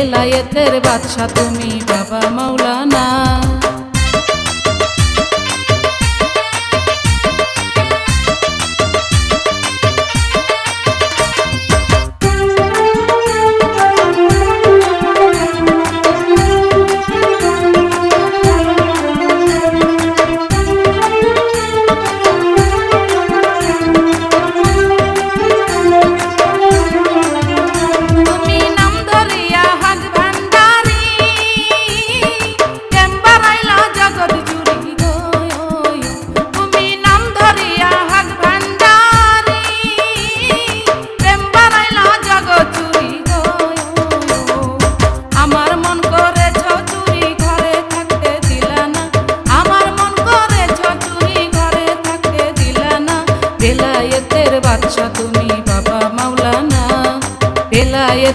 বেলায়েতের বাদশা তুমি বাবা মাওলানা।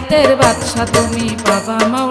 রাতের বাদশা তুমি বাবা মা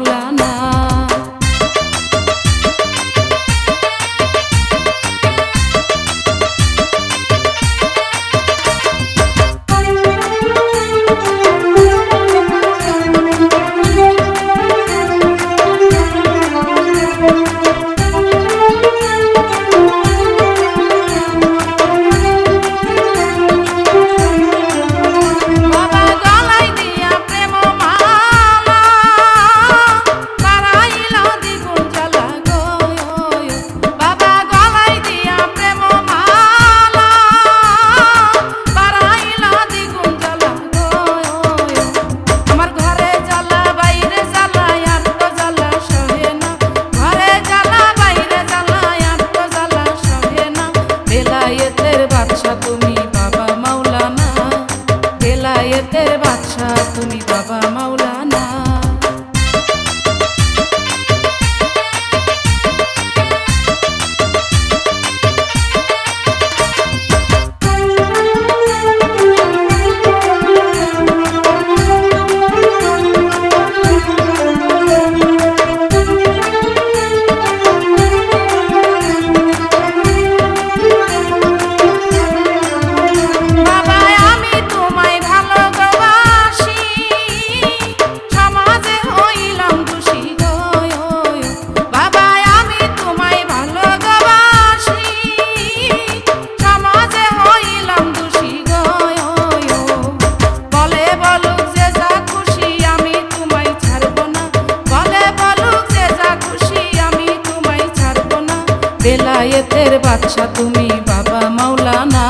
বাচ্চা তুমি বাবা মাওলানা।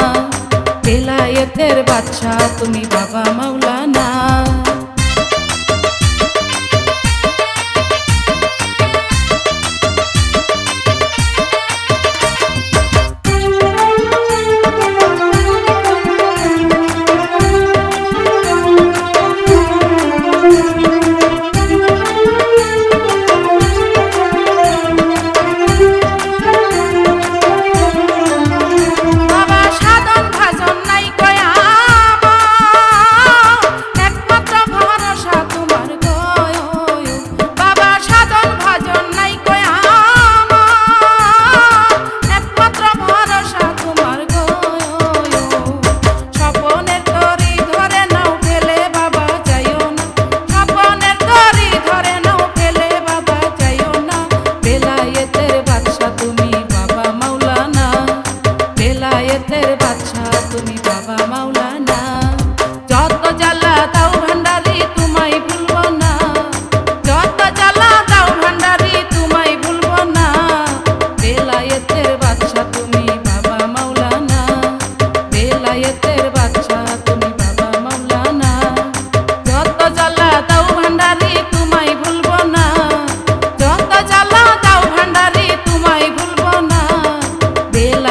বেলায়েতের বাচ্চা তুমি বাবা মাওলানা।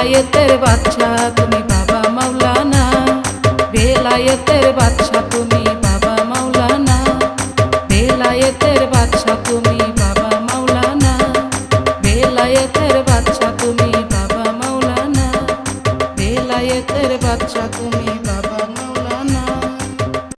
বেলায়েতের বাচ্চা তুমি বাবা মাওলানা। বেলায়েতের বাচ্চা তুমি